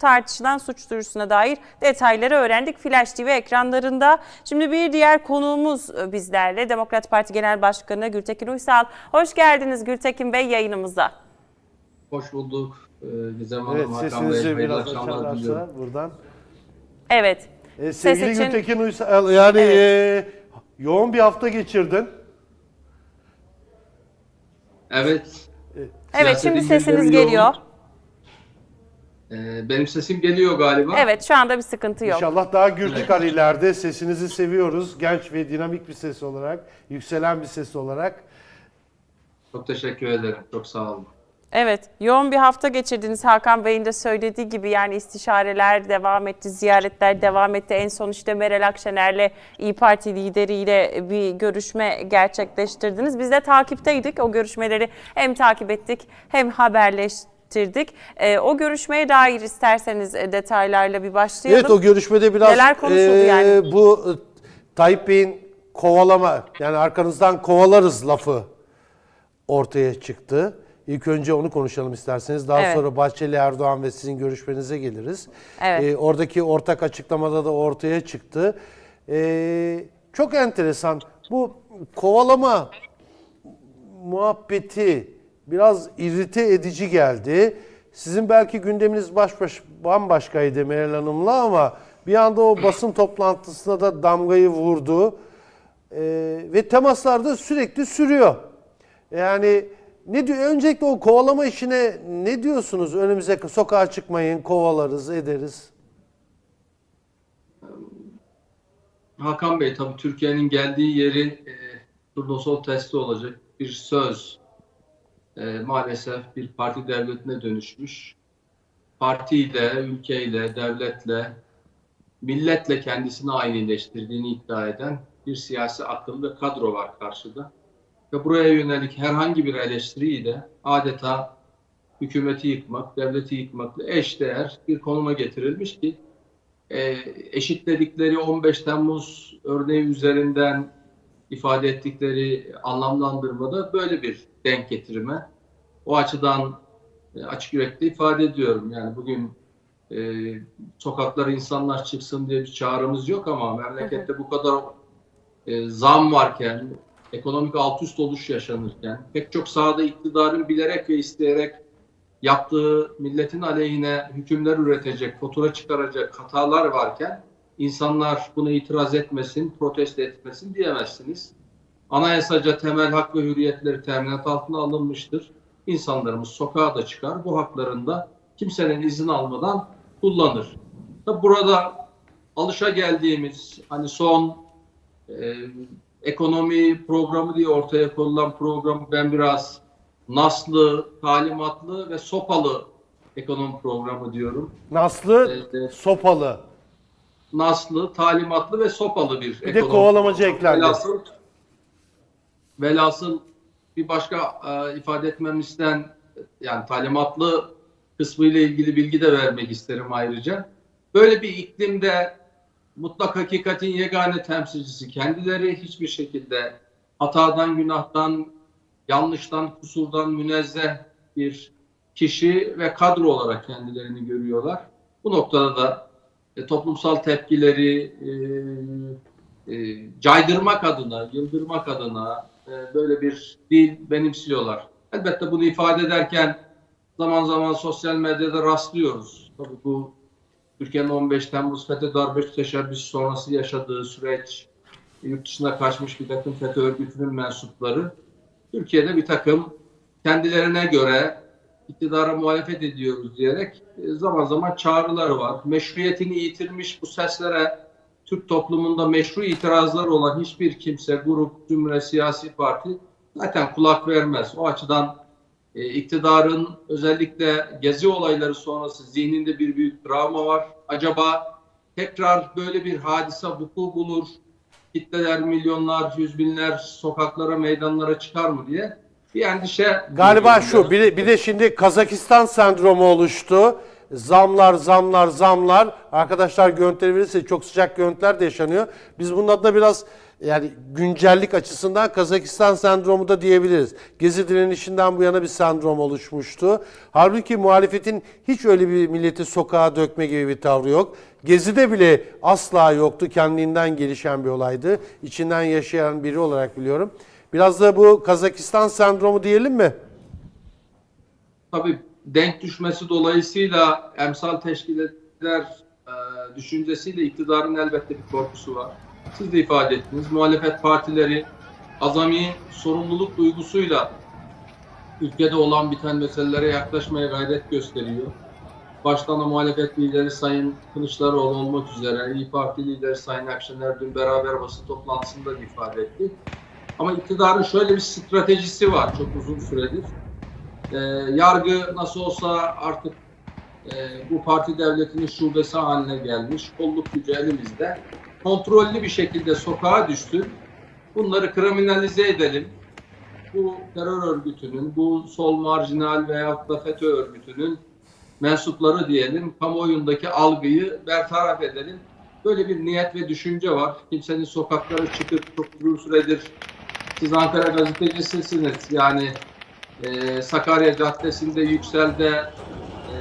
tartışılan suç duyurusuna dair detayları öğrendik Flash TV ekranlarında. Şimdi bir diğer konuğumuz e, bizlerle Demokrat Parti Genel Başkanı Gültekin Uysal. Hoş geldiniz Gültekin Bey yayınımıza. Hoş bulduk Ee, Gizem Hanım, Evet Hakan Bey. biraz akşamlar diliyorum. buradan. Evet. Ee, Ses sevgili için- Gültekin Uysal yani Evet. e, yoğun bir hafta geçirdin. Evet. Evet siyasetin şimdi sesiniz gündemi yoğun. Ee, benim sesim geliyor galiba. Evet şu anda bir sıkıntı yok. İnşallah daha gür çıkar ileride. Sesinizi seviyoruz. Genç ve dinamik bir ses olarak, yükselen bir ses olarak. Çok teşekkür ederim. Çok sağ olun. Evet, yoğun bir hafta geçirdiniz Hakan Bey'in de söylediği gibi yani istişareler devam etti, ziyaretler devam etti. En son işte Meral Akşener'le İyi Parti lideriyle bir görüşme gerçekleştirdiniz. Biz de takipteydik. O görüşmeleri hem takip ettik hem haberleştirdik. Ee, o görüşmeye dair isterseniz e, detaylarla bir başlayalım. Evet o görüşmede biraz Neler konuşuldu e, yani? bu e, Tayyip Bey'in kovalama yani arkanızdan kovalarız lafı ortaya çıktı. İlk önce onu konuşalım isterseniz. Daha Evet. sonra Bahçeli Erdoğan ve sizin görüşmenize geliriz. Evet. E, oradaki ortak açıklamada da ortaya çıktı. E, çok enteresan. Bu kovalama muhabbeti biraz irite edici geldi. Sizin belki gündeminiz baş baş bambaşkaydı Meral Hanım'la ama bir anda o basın toplantısına da damgayı vurdu. Ee, ve temaslar da sürekli sürüyor. Yani ne diyor? Öncelikle o kovalama işine ne diyorsunuz? Önümüze sokağa çıkmayın, kovalarız, ederiz. Hakan Bey tabii Türkiye'nin geldiği yeri e, turnusol testi olacak bir söz. E, maalesef bir parti devletine dönüşmüş. Partiyle, ülkeyle, devletle, milletle kendisini aynıleştirdiğini iddia eden bir siyasi akıl ve kadro var karşıda. Ve buraya yönelik herhangi bir eleştiriyi de adeta hükümeti yıkmak, devleti yıkmakla eşdeğer bir konuma getirilmiş ki e, eşitledikleri 15 Temmuz örneği üzerinden ifade ettikleri anlamlandırmada böyle bir denk getirme. O açıdan e, açık yürekli ifade ediyorum. Yani bugün e, sokaklara insanlar çıksın diye bir çağrımız yok ama memlekette bu kadar e, zam varken, ekonomik alt üst oluş yaşanırken, pek çok sahada iktidarın bilerek ve isteyerek yaptığı milletin aleyhine hükümler üretecek, fatura çıkaracak hatalar varken insanlar buna itiraz etmesin, protesto etmesin diyemezsiniz. Anayasaca temel hak ve hürriyetleri teminat altına alınmıştır. İnsanlarımız sokağa da çıkar, bu haklarında kimsenin izin almadan kullanır. Tabi burada alışa geldiğimiz hani son e, ekonomi programı diye ortaya konulan programı ben biraz naslı, talimatlı ve sopalı ekonomi programı diyorum. Naslı, evet. sopalı. Naslı, talimatlı ve sopalı bir Bir de kovalamacı eklendi. Velhasıl, velhasıl bir başka e, ifade etmemizden yani talimatlı kısmı ile ilgili bilgi de vermek isterim ayrıca. Böyle bir iklimde mutlak hakikatin yegane temsilcisi kendileri hiçbir şekilde hatadan, günahtan, yanlıştan, kusurdan münezzeh bir kişi ve kadro olarak kendilerini görüyorlar. Bu noktada da e, toplumsal tepkileri e, e, caydırmak adına, yıldırmak adına e, böyle bir dil benimsiyorlar. Elbette bunu ifade ederken zaman zaman sosyal medyada rastlıyoruz. Tabii bu Türkiye'nin 15 Temmuz FETÖ darbe teşebbüsü sonrası yaşadığı süreç, yurt dışına kaçmış bir takım FETÖ örgütünün mensupları Türkiye'de bir takım kendilerine göre iktidara muhalefet ediyoruz diyerek e, zaman zaman çağrıları var. Meşruiyetini yitirmiş bu seslere Türk toplumunda meşru itirazlar olan hiçbir kimse, grup, cümle, siyasi parti zaten kulak vermez. O açıdan e, iktidarın özellikle gezi olayları sonrası zihninde bir büyük travma var. Acaba tekrar böyle bir hadise vuku bulur, kitleler, milyonlar, yüz binler sokaklara, meydanlara çıkar mı diye bir endişe. Galiba şu, bir de, bir de şimdi Kazakistan sendromu oluştu. Zamlar, zamlar, zamlar. Arkadaşlar görüntüleri verirse çok sıcak görüntüler de yaşanıyor. Biz bunun adına biraz yani güncellik açısından Kazakistan sendromu da diyebiliriz. Gezi direnişinden bu yana bir sendrom oluşmuştu. Halbuki muhalefetin hiç öyle bir milleti sokağa dökme gibi bir tavrı yok. Gezi'de bile asla yoktu. Kendiliğinden gelişen bir olaydı. İçinden yaşayan biri olarak biliyorum. Biraz da bu Kazakistan sendromu diyelim mi? Tabii denk düşmesi dolayısıyla emsal teşkilatler e, düşüncesiyle iktidarın elbette bir korkusu var. Siz de ifade ettiniz. Muhalefet partileri azami sorumluluk duygusuyla ülkede olan biten meselelere yaklaşmaya gayret gösteriyor. Baştan da muhalefet lideri Sayın Kılıçdaroğlu olmak üzere İyi Parti lideri Sayın Akşener dün beraber basın toplantısında da ifade etti. Ama iktidarın şöyle bir stratejisi var çok uzun süredir. Ee, yargı nasıl olsa artık e, bu parti devletinin şubesi haline gelmiş. Kolluk gücü elimizde. Kontrollü bir şekilde sokağa düştü. Bunları kriminalize edelim. Bu terör örgütünün, bu sol marjinal veya da FETÖ örgütünün mensupları diyelim, kamuoyundaki algıyı bertaraf edelim. Böyle bir niyet ve düşünce var. Kimsenin sokaklara çıkıp çok uzun süredir siz Ankara gazetecisisiniz. Yani e, Sakarya Caddesi'nde, Yüksel'de e,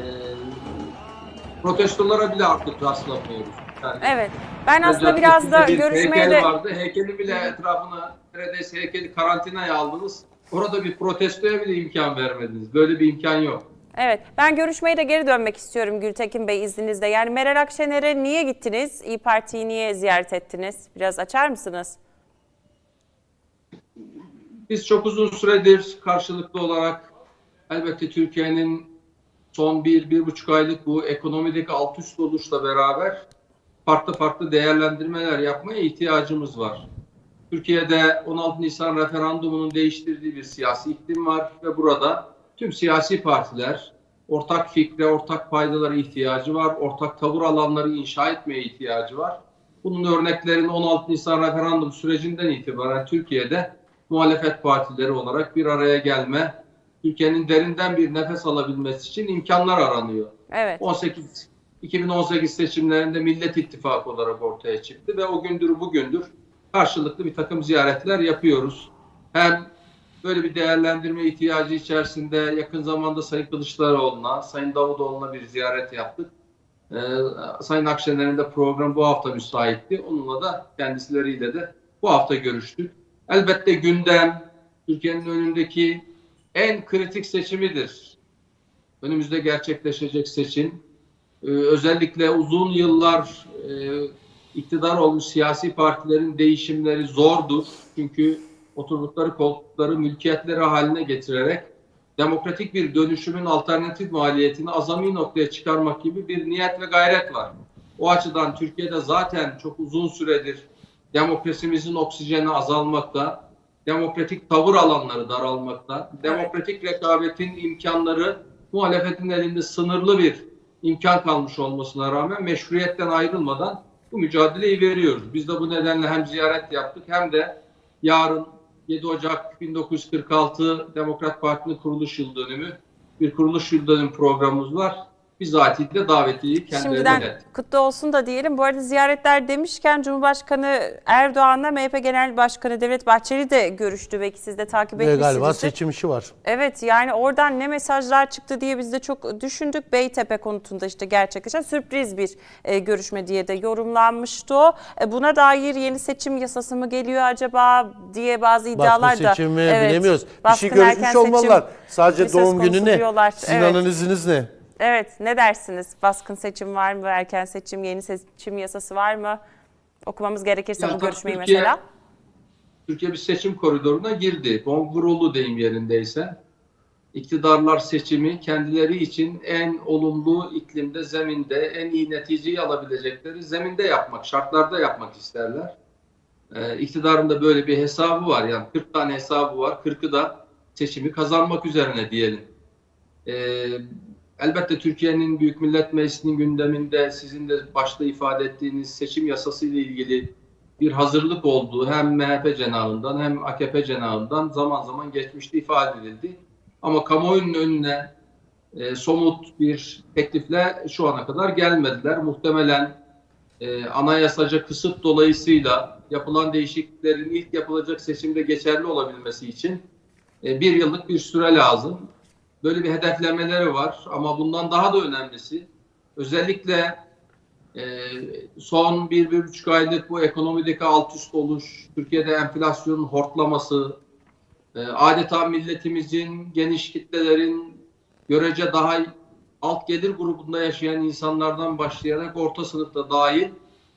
protestolara bile artık rastlamıyoruz. Yani Evet. Ben aslında biraz da bir görüşmeye heykel de vardı. Heykeli bile etrafına neredeyse heykeli karantinaya aldınız. Orada bir protestoya bile imkan vermediniz. Böyle bir imkan yok. Evet, ben görüşmeye de geri dönmek istiyorum Gültekin Bey izninizle. Yani Meral Akşener'e niye gittiniz? İyi Parti'yi niye ziyaret ettiniz? Biraz açar mısınız? Biz çok uzun süredir karşılıklı olarak elbette Türkiye'nin son bir, bir buçuk aylık bu ekonomideki alt üst oluşla beraber farklı farklı değerlendirmeler yapmaya ihtiyacımız var. Türkiye'de 16 Nisan referandumunun değiştirdiği bir siyasi iklim var ve burada tüm siyasi partiler ortak fikre, ortak paydalara ihtiyacı var, ortak tavır alanları inşa etmeye ihtiyacı var. Bunun örneklerini 16 Nisan referandum sürecinden itibaren Türkiye'de muhalefet partileri olarak bir araya gelme, Türkiye'nin derinden bir nefes alabilmesi için imkanlar aranıyor. Evet. 18 2018 seçimlerinde Millet İttifakı olarak ortaya çıktı ve o gündür bugündür karşılıklı bir takım ziyaretler yapıyoruz. Hem böyle bir değerlendirme ihtiyacı içerisinde yakın zamanda Sayın Kılıçdaroğlu'na, Sayın Davutoğlu'na bir ziyaret yaptık. Ee, Sayın Akşener'in de program bu hafta müsaitti. Onunla da kendileriyle de bu hafta görüştük. Elbette gündem Türkiye'nin önündeki en kritik seçimidir. Önümüzde gerçekleşecek seçim. Ee, özellikle uzun yıllar e, iktidar olmuş siyasi partilerin değişimleri zordur. Çünkü oturdukları koltukları mülkiyetleri haline getirerek demokratik bir dönüşümün alternatif maliyetini azami noktaya çıkarmak gibi bir niyet ve gayret var. O açıdan Türkiye'de zaten çok uzun süredir demokrasimizin oksijeni azalmakta, demokratik tavır alanları daralmakta, demokratik rekabetin imkanları muhalefetin elinde sınırlı bir imkan kalmış olmasına rağmen meşruiyetten ayrılmadan bu mücadeleyi veriyoruz. Biz de bu nedenle hem ziyaret yaptık hem de yarın 7 Ocak 1946 Demokrat Parti'nin kuruluş yıl dönümü bir kuruluş yıl dönüm programımız var. Bizatihi de davetiyi kendilerine Şimdiden ilettik. kutlu olsun da diyelim. Bu arada ziyaretler demişken Cumhurbaşkanı Erdoğan'la MHP Genel Başkanı Devlet Bahçeli de görüştü. Belki siz de takip etmişsinizdir. galiba seçim işi var. Evet yani oradan ne mesajlar çıktı diye biz de çok düşündük. Beytepe konutunda işte gerçekleşen sürpriz bir e, görüşme diye de yorumlanmıştı o. E, buna dair yeni seçim yasası mı geliyor acaba diye bazı iddialar Baskın da. seçimi Evet, bilemiyoruz. Bir şey baskın görüşmüş olmalılar. Sadece doğum günü ne? Sizin Evet. analiziniz ne? Evet ne dersiniz? Baskın seçim var mı? Erken seçim, yeni seçim yasası var mı? Okumamız gerekirse Ya bu görüşmeyi Türkiye- mesela. Türkiye bir seçim koridoruna girdi. Bomb vuruldu deyim yerindeyse. İktidarlar seçimi kendileri için en olumlu iklimde, zeminde, en iyi neticeyi alabilecekleri zeminde yapmak, şartlarda yapmak isterler. Ee, iktidarın da böyle bir hesabı var. Yani 40 tane hesabı var. 40'ı da seçimi kazanmak üzerine diyelim. Ee, elbette Türkiye'nin Büyük Millet Meclisi'nin gündeminde sizin de başta ifade ettiğiniz seçim yasası ile ilgili bir hazırlık olduğu hem MHP cenahından hem AKP cenahından zaman zaman geçmişte ifade edildi. Ama kamuoyunun önüne e, somut bir teklifle şu ana kadar gelmediler. Muhtemelen e, anayasaca kısıt dolayısıyla yapılan değişikliklerin ilk yapılacak seçimde geçerli olabilmesi için e, bir yıllık bir süre lazım. Böyle bir hedeflemeleri var ama bundan daha da önemlisi özellikle e, son bir, bir buçuk aylık bu ekonomideki alt üst oluş, Türkiye'de enflasyonun hortlaması, e, adeta milletimizin geniş kitlelerin görece daha alt gelir grubunda yaşayan insanlardan başlayarak orta sınıfta dahil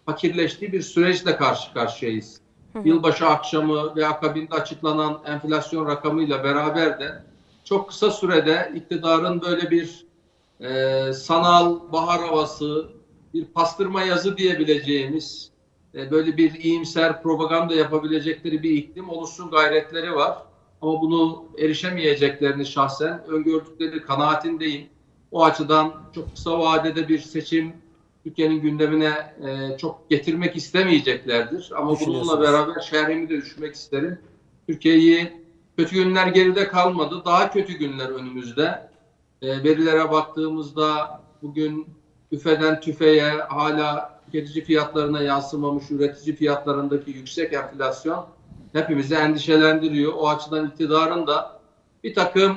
fakirleştiği bir süreçle karşı karşıyayız. Yılbaşı akşamı ve akabinde açıklanan enflasyon rakamıyla beraber de çok kısa sürede iktidarın böyle bir e, sanal bahar havası, bir pastırma yazı diyebileceğimiz e, böyle bir iyimser propaganda yapabilecekleri bir iklim oluşsun gayretleri var. Ama bunu erişemeyeceklerini şahsen öngördükleri kanaatindeyim. O açıdan çok kısa vadede bir seçim Türkiye'nin gündemine e, çok getirmek istemeyeceklerdir. Ama bununla beraber şerhimi de düşmek isterim. Türkiye'yi kötü günler geride kalmadı. Daha kötü günler önümüzde. E, verilere baktığımızda bugün üfeden tüfeğe hala tüketici fiyatlarına yansımamış üretici fiyatlarındaki yüksek enflasyon hepimizi endişelendiriyor. O açıdan iktidarın da bir takım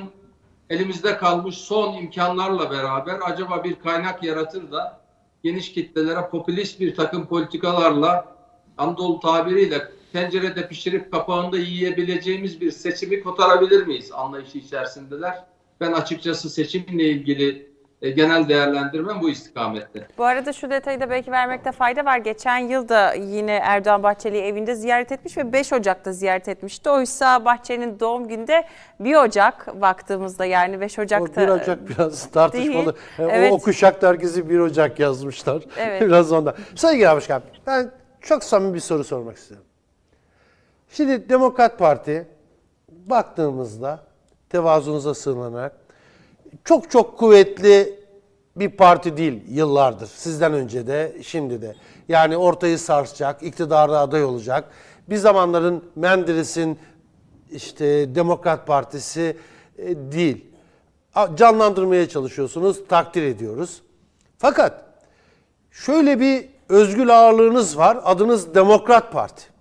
elimizde kalmış son imkanlarla beraber acaba bir kaynak yaratır da geniş kitlelere popülist bir takım politikalarla Anadolu tabiriyle tencerede pişirip kapağında yiyebileceğimiz bir seçimi kotarabilir miyiz anlayışı içerisindeler. Ben açıkçası seçimle ilgili e, genel değerlendirmem bu istikamette. Bu arada şu detayı da belki vermekte fayda var. Geçen yıl da yine Erdoğan Bahçeli'yi evinde ziyaret etmiş ve 5 Ocak'ta ziyaret etmişti. Oysa Bahçeli'nin doğum günde 1 Ocak baktığımızda yani 5 O Ocak'ta 1 Ocak biraz tartışmalı. Değil. Yani Evet. O, o kuşak dergisi 1 Ocak yazmışlar. Evet. biraz ondan. Sayın Başkan, ben çok samimi bir soru sormak istiyorum. Şimdi Demokrat Parti baktığımızda tevazunuza sığınarak çok çok kuvvetli bir parti değil yıllardır. Sizden önce de şimdi de. Yani ortayı sarsacak, iktidara aday olacak. Bir zamanların Menderes'in işte Demokrat Partisi e, değil. Canlandırmaya çalışıyorsunuz, takdir ediyoruz. Fakat şöyle bir özgül ağırlığınız var. Adınız Demokrat Parti.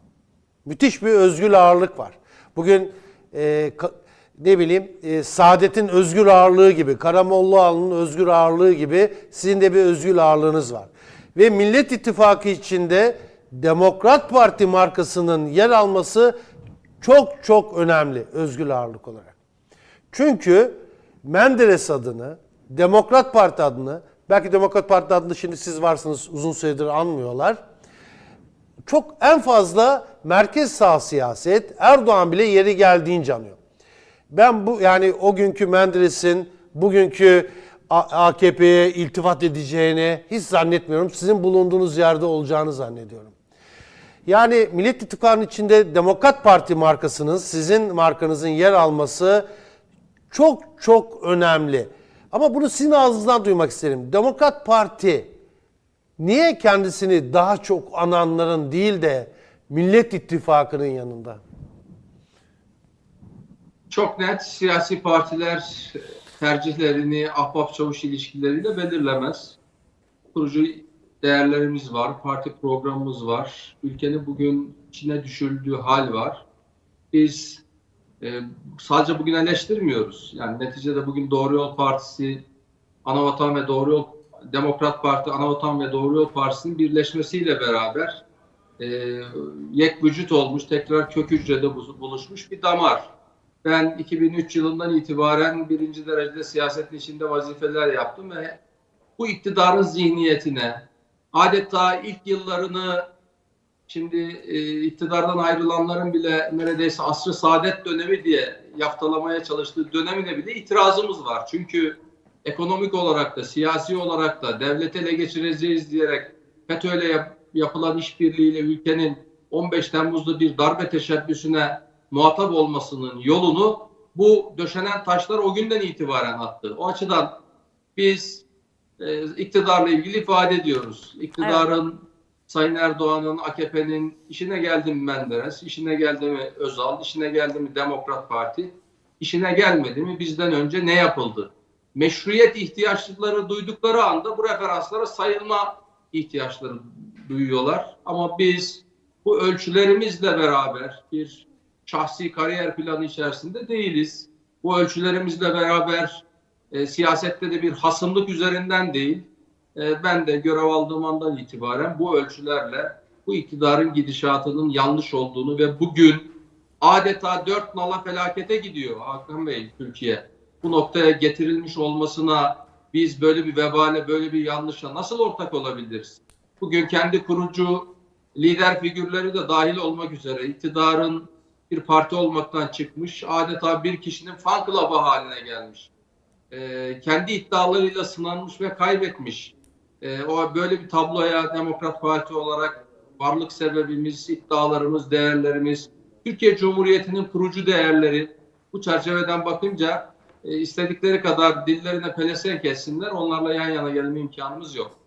Müthiş bir özgül ağırlık var. Bugün e, ka- ne bileyim e, Saadet'in özgür ağırlığı gibi, Karamollaoğlu'nun özgür ağırlığı gibi sizin de bir özgür ağırlığınız var. Ve Millet İttifakı içinde Demokrat Parti markasının yer alması çok çok önemli özgür ağırlık olarak. Çünkü Menderes adını, Demokrat Parti adını, belki Demokrat Parti adını şimdi siz varsınız uzun süredir anmıyorlar çok en fazla merkez sağ siyaset Erdoğan bile yeri geldiğince anıyor. Ben bu yani o günkü Menderes'in bugünkü AKP'ye iltifat edeceğini hiç zannetmiyorum. Sizin bulunduğunuz yerde olacağını zannediyorum. Yani Millet İttifakı'nın içinde Demokrat Parti markasının sizin markanızın yer alması çok çok önemli. Ama bunu sizin ağzınızdan duymak isterim. Demokrat Parti niye kendisini daha çok ananların değil de Millet İttifakı'nın yanında? Çok net siyasi partiler tercihlerini ahbap çavuş ilişkileriyle belirlemez. Kurucu değerlerimiz var, parti programımız var, ülkenin bugün içine düşüldüğü hal var. Biz e, sadece bugün eleştirmiyoruz. Yani neticede bugün Doğru Yol Partisi, Anavatan ve Doğru Yol Demokrat Parti, Anavatan ve Doğru Yol Partisi'nin birleşmesiyle beraber e, yek vücut olmuş, tekrar kök hücrede bu- buluşmuş bir damar. Ben 2003 yılından itibaren birinci derecede siyasetin içinde vazifeler yaptım ve bu iktidarın zihniyetine, adeta ilk yıllarını şimdi e, iktidardan ayrılanların bile neredeyse asrı saadet dönemi diye yaftalamaya çalıştığı dönemine bile itirazımız var. Çünkü ekonomik olarak da siyasi olarak da devlete ele geçireceğiz diyerek FETÖ'yle yapılan işbirliğiyle ülkenin 15 Temmuz'da bir darbe teşebbüsüne muhatap olmasının yolunu bu döşenen taşlar o günden itibaren attı. O açıdan biz e, iktidarla ilgili ifade ediyoruz. İktidarın Sayın Erdoğan'ın, AKP'nin işine geldi mi Menderes, işine geldi mi Özal, işine geldi mi Demokrat Parti, işine gelmedi mi bizden önce ne yapıldı? Meşruiyet ihtiyaçları duydukları anda bu referanslara sayılma ihtiyaçları duyuyorlar. Ama biz bu ölçülerimizle beraber bir şahsi kariyer planı içerisinde değiliz. Bu ölçülerimizle beraber e, siyasette de bir hasımlık üzerinden değil. E, ben de görev aldığım andan itibaren bu ölçülerle bu iktidarın gidişatının yanlış olduğunu ve bugün adeta dört nala felakete gidiyor Hakan Bey Türkiye. Bu noktaya getirilmiş olmasına biz böyle bir vebale, böyle bir yanlışa nasıl ortak olabiliriz? Bugün kendi kurucu lider figürleri de dahil olmak üzere iktidarın bir parti olmaktan çıkmış, adeta bir kişinin fan club'ı haline gelmiş. Ee, kendi iddialarıyla sınanmış ve kaybetmiş. Ee, o böyle bir tabloya Demokrat Parti olarak varlık sebebimiz, iddialarımız, değerlerimiz, Türkiye Cumhuriyeti'nin kurucu değerleri bu çerçeveden bakınca e, istedikleri kadar dillerine pelesenk etsinler. Onlarla yan yana gelme imkanımız yok.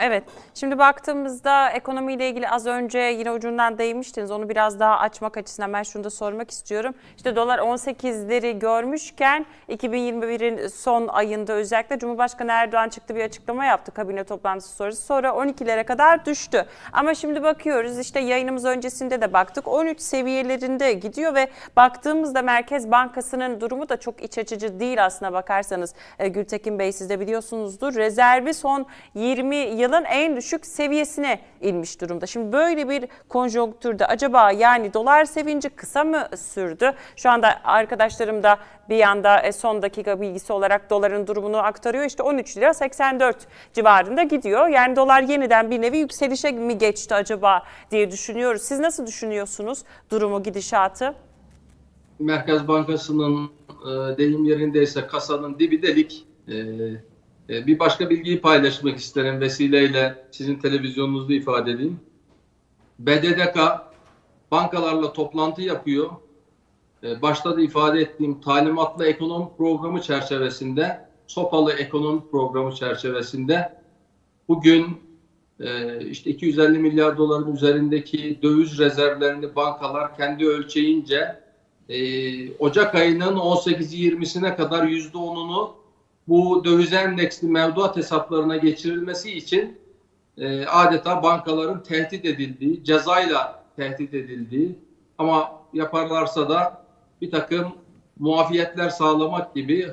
Evet. Şimdi baktığımızda ekonomiyle ilgili az önce yine ucundan değinmiştiniz. Onu biraz daha açmak açısından ben şunu da sormak istiyorum. İşte dolar 18'leri görmüşken 2021'in son ayında özellikle Cumhurbaşkanı Erdoğan çıktı bir açıklama yaptı kabine toplantısı sonrası. Sonra 12'lere kadar düştü. Ama şimdi bakıyoruz işte yayınımız öncesinde de baktık 13 seviyelerinde gidiyor ve baktığımızda Merkez Bankası'nın durumu da çok iç açıcı değil aslına bakarsanız. E, Gültekin Bey siz de biliyorsunuzdur. Rezervi son 20 yılın en düşük seviyesine inmiş durumda. Şimdi böyle bir konjonktürde acaba yani dolar sevinci kısa mı sürdü? Şu anda arkadaşlarım da bir yanda e, son dakika bilgisi olarak doların durumunu aktarıyor. İşte 13 lira 84 civarında gidiyor. Yani dolar yeniden bir nevi yükselişe mi geçti acaba diye düşünüyoruz. Siz nasıl düşünüyorsunuz durumu, gidişatı? Merkez Bankası'nın e, deyim yerindeyse kasanın dibi delik. E, bir başka bilgiyi paylaşmak isterim vesileyle sizin televizyonunuzda ifade edeyim. BDDK bankalarla toplantı yapıyor. E, başta da ifade ettiğim talimatlı ekonomi programı çerçevesinde, sopalı ekonomi programı çerçevesinde bugün e, işte 250 milyar doların üzerindeki döviz rezervlerini bankalar kendi ölçeğince e, Ocak ayının 18-20'sine kadar %10'unu bu döviz endeksli mevduat hesaplarına geçirilmesi için e, adeta bankaların tehdit edildiği, cezayla tehdit edildiği ama yaparlarsa da bir takım muafiyetler sağlamak gibi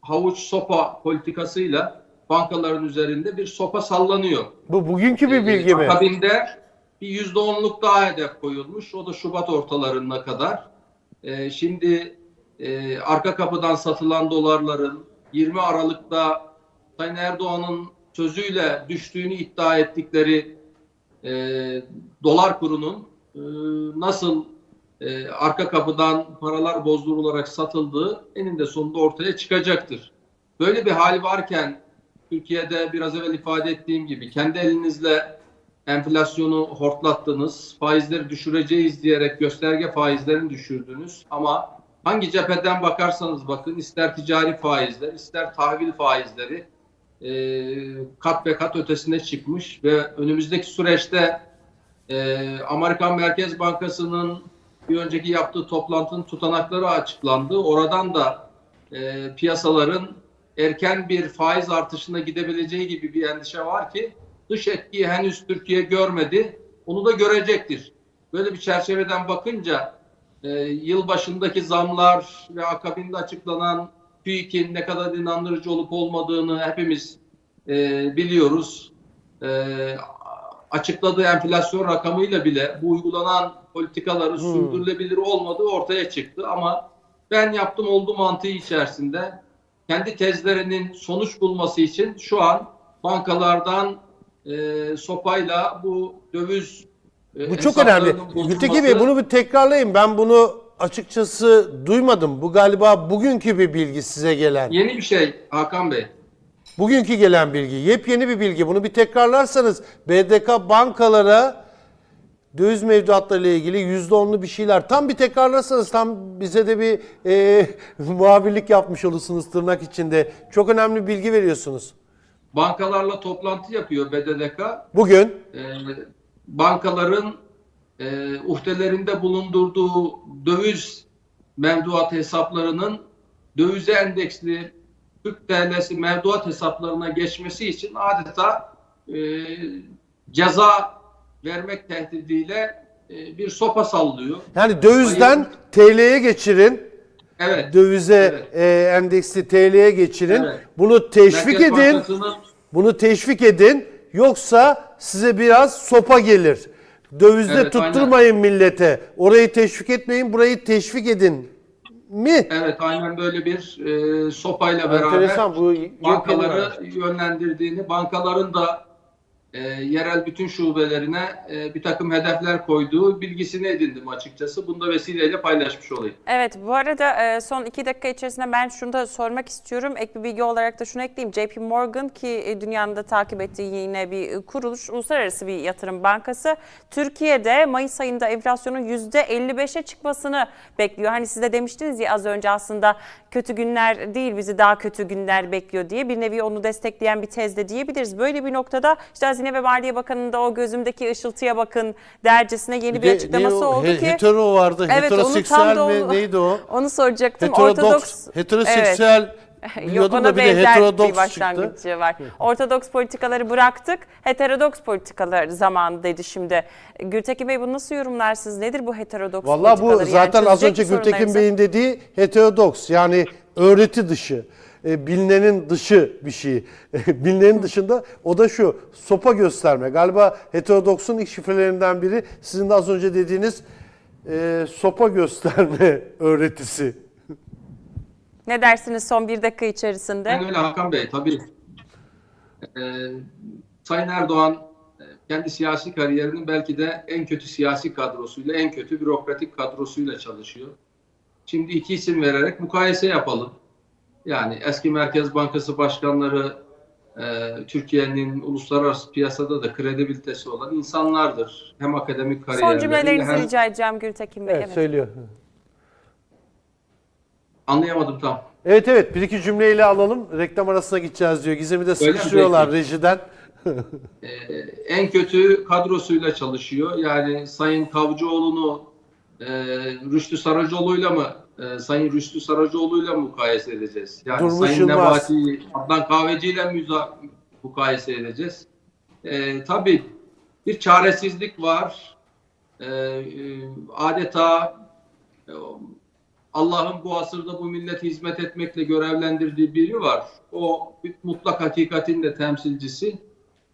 havuç sopa politikasıyla bankaların üzerinde bir sopa sallanıyor. Bu bugünkü bir bilgi Ee, mi? Akabinde bir yüzde onluk daha hedef koyulmuş. O da Şubat ortalarına kadar. Ee, şimdi e, arka kapıdan satılan dolarların 20 Aralık'ta Sayın Erdoğan'ın sözüyle düştüğünü iddia ettikleri e, dolar kurunun e, nasıl e, arka kapıdan paralar bozdurularak satıldığı eninde sonunda ortaya çıkacaktır. Böyle bir hal varken Türkiye'de biraz evvel ifade ettiğim gibi kendi elinizle enflasyonu hortlattınız, faizleri düşüreceğiz diyerek gösterge faizlerini düşürdünüz ama hangi cepheden bakarsanız bakın ister ticari faizler ister tahvil faizleri e, kat be kat ötesine çıkmış ve önümüzdeki süreçte e, Amerikan Merkez Bankası'nın bir önceki yaptığı toplantının tutanakları açıklandı. Oradan da e, piyasaların erken bir faiz artışına gidebileceği gibi bir endişe var ki dış etkiyi henüz Türkiye görmedi. Onu da görecektir. Böyle bir çerçeveden bakınca e, yıl başındaki zamlar ve akabinde açıklanan TÜİK'in ne kadar inandırıcı olup olmadığını hepimiz e, biliyoruz. E, açıkladığı enflasyon rakamıyla bile bu uygulanan politikaların Hmm. sürdürülebilir olmadığı ortaya çıktı. Ama ben yaptım oldu mantığı içerisinde kendi tezlerinin sonuç bulması için şu an bankalardan e, sopayla bu döviz Bu çok önemli. Gültekin Bey bunu bir tekrarlayın. Ben bunu açıkçası duymadım. Bu galiba bugünkü bir bilgi size gelen. Yeni bir şey Hakan Bey. Bugünkü gelen bilgi. Yepyeni bir bilgi. Bunu bir tekrarlarsanız BDK bankalara döviz mevduatları ile ilgili %10'lu bir şeyler. Tam bir tekrarlarsanız tam bize de bir e, muhabirlik yapmış olursunuz tırnak içinde. Çok önemli bilgi veriyorsunuz. Bankalarla toplantı yapıyor BDDK. Bugün E, bankaların e, uhdelerinde bulundurduğu döviz mevduat hesaplarının dövize endeksli Türk TL'si mevduat hesaplarına geçmesi için adeta e, ceza vermek tehdidiyle e, bir sopa sallıyor. Yani dövizden TL'ye geçirin. Evet. Dövize Evet. e, endeksli TL'ye geçirin. Evet. Bunu teşvik Merkez edin. Bunu teşvik edin. Yoksa size biraz sopa gelir. Dövizde Evet, tutturmayın millete. Orayı teşvik etmeyin, burayı teşvik edin. Mi? evet aynen böyle bir e, sopayla beraber Enteresan bu bankaları yönlendirdiğini, bankaların da e, yerel bütün şubelerine e, bir takım hedefler koyduğu bilgisini edindim açıkçası. Bunu da vesileyle paylaşmış olayım. Evet bu arada e, son iki dakika içerisinde ben şunu da sormak istiyorum. Ek bir bilgi olarak da şunu ekleyeyim. JP Morgan ki e, dünyanın da takip ettiği yine bir e, kuruluş, uluslararası bir yatırım bankası. Türkiye'de Mayıs ayında enflasyonun %55'e çıkmasını bekliyor. Hani siz de demiştiniz ya az önce aslında kötü günler değil bizi daha kötü günler bekliyor diye. Bir nevi onu destekleyen bir tezde diyebiliriz. Böyle bir noktada işte Hazine ve Maliye Bakanı'nın da o gözümdeki ışıltıya bakın dercesine yeni bir, de açıklaması ne o? oldu He- ki. Hetero vardı. Evet, onu Heteroseksüel tam da mi? onu- Neydi o? Onu soracaktım. Heterodoks. Ortodoks. Heteroseksüel Yok ona da bir de benzer bir heterodoks çıktı. başlangıcı var. Ortodoks politikaları bıraktık. Heterodoks politikalar zamanı dedi şimdi. Gültekin Bey bunu nasıl yorumlarsınız? Nedir bu heterodoks Vallahi bu politikaları? Yani zaten az çözecek önce Gültekin? Bey'in dediği heterodoks yani öğreti dışı. E, bilinenin dışı bir şey. bilinenin dışında o da şu sopa gösterme. Galiba heterodoksun ilk şifrelerinden biri sizin de az önce dediğiniz e, sopa gösterme öğretisi. Ne dersiniz son bir dakika içerisinde? Ben öyle Hakan Bey tabii. Ee, Sayın Erdoğan e, kendi siyasi kariyerinin belki de en kötü siyasi kadrosuyla, en kötü bürokratik kadrosuyla çalışıyor. Şimdi iki isim vererek mukayese yapalım. Yani eski Merkez Bankası başkanları e, Türkiye'nin uluslararası piyasada da kredibilitesi olan insanlardır. Hem akademik Son kariyerleriyle cümlelerinizi hem... rica edeceğim Gültekin Bey. Evet, Evet. söylüyor. Anlayamadım tam. Evet evet bir iki cümleyle alalım. Reklam arasına gideceğiz diyor. Gizem'i de sıkıştırıyorlar rejiden. Ee, en kötü kadrosuyla çalışıyor. Yani Sayın Kavcıoğlu'nu e, Rüştü Saracoğlu'yla mı e, Sayın Rüştü Saracoğlu'yla mı mukayese edeceğiz? Yani Durmuş Sayın Yılmaz. Nebati, Adnan Kahveci'yle mi müza- mukayese edeceğiz? E, tabii bir çaresizlik var. E, e, adeta e, Allah'ın bu asırda bu millete hizmet etmekle görevlendirdiği biri var. O bir mutlak hakikatin de temsilcisi.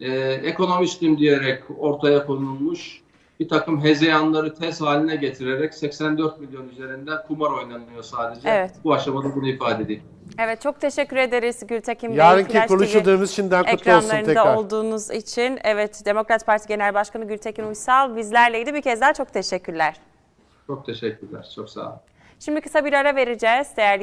Ee, ekonomistim diyerek ortaya konulmuş bir takım hezeyanları tez haline getirerek 84 milyon üzerinden kumar oynanıyor sadece. Evet. Bu aşamada bunu ifade edeyim. Evet çok teşekkür ederiz Gültekin Bey. Yarınki Flash yıldönümümüz şimdiden kutlu olsun ekranlarında tekrar. olduğunuz için. Evet Demokrat Parti Genel Başkanı Gültekin Uysal bizlerleydi. Bir kez daha çok teşekkürler. Çok teşekkürler. Çok sağ olun. Şimdi kısa bir ara vereceğiz değerli